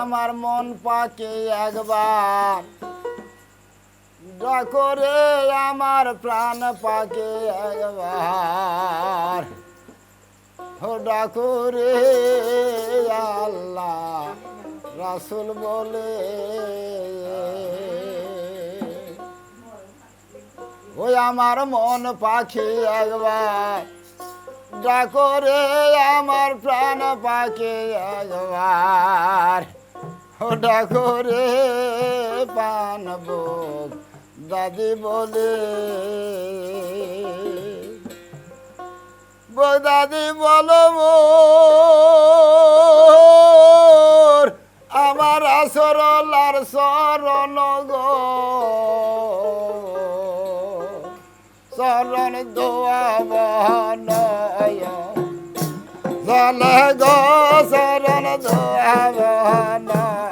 আমার মন পাকে একবার। ডাকো রে, আমার প্রাণ পাকে একবার। ও ডাকো রে, আল্লাহ, রাসুল বলে। ওই আমার মন পাখি একবার। ডাকো রে, আমার প্রাণ পাখি একবার। ও ডাকো রে পান বুক দাদি বলে। দাদি বলো মোর, আমার আসরলার শরণ গো। শরণ দোয়া বনয়। জলে গো, শরণ দোয়া বনয়।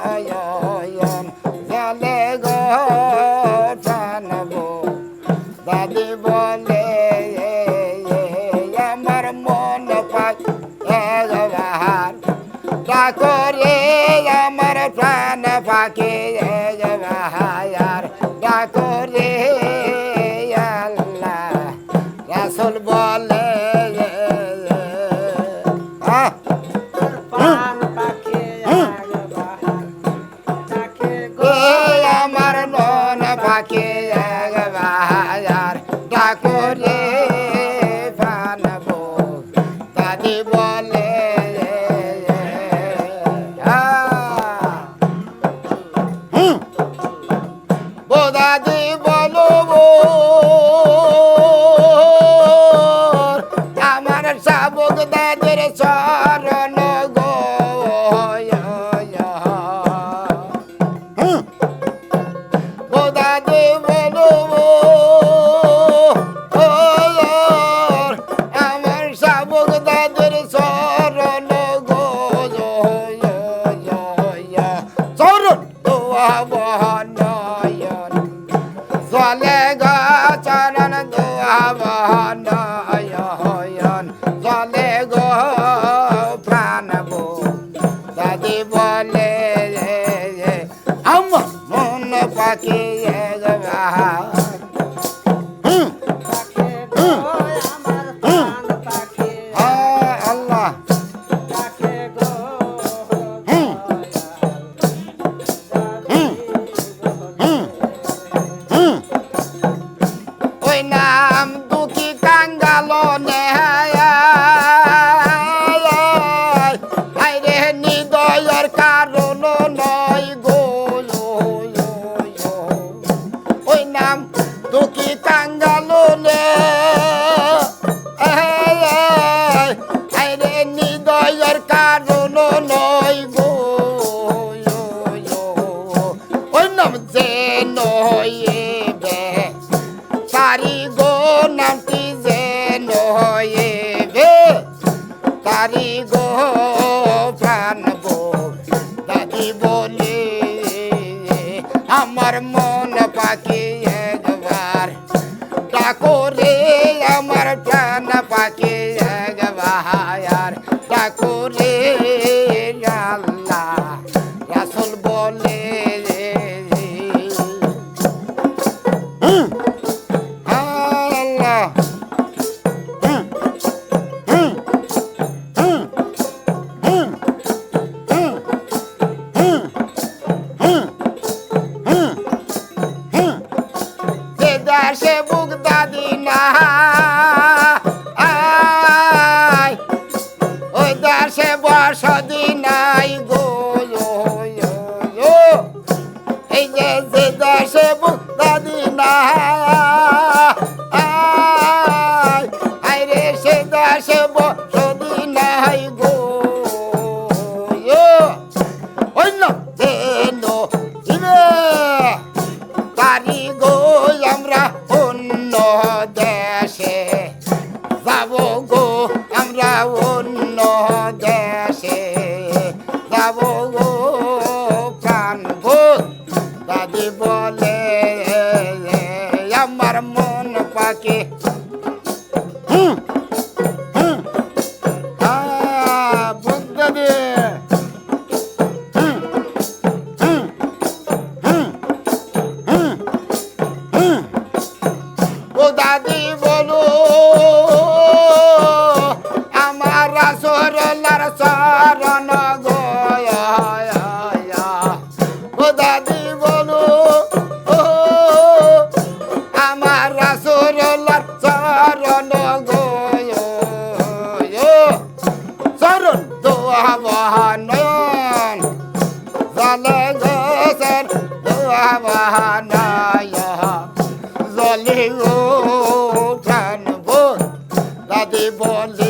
একবার ডাকরে আল্লাহ আমার শাবক দাদের চরণ বলে আমার মন পাখি ওই নাম দুঃখী কাঙ্গাল রে নিদয়ের কারণ নাম আমার আল্লাহ যে দেশে যাব গো, আমরা অন্য দেশে। যাব গো, প্রাণ গো দাদি বলে আমার মন পাকে। হুম। বহানয়ন জলে দোয়া বহানয় জলে ওঠান বোন দাদি বলি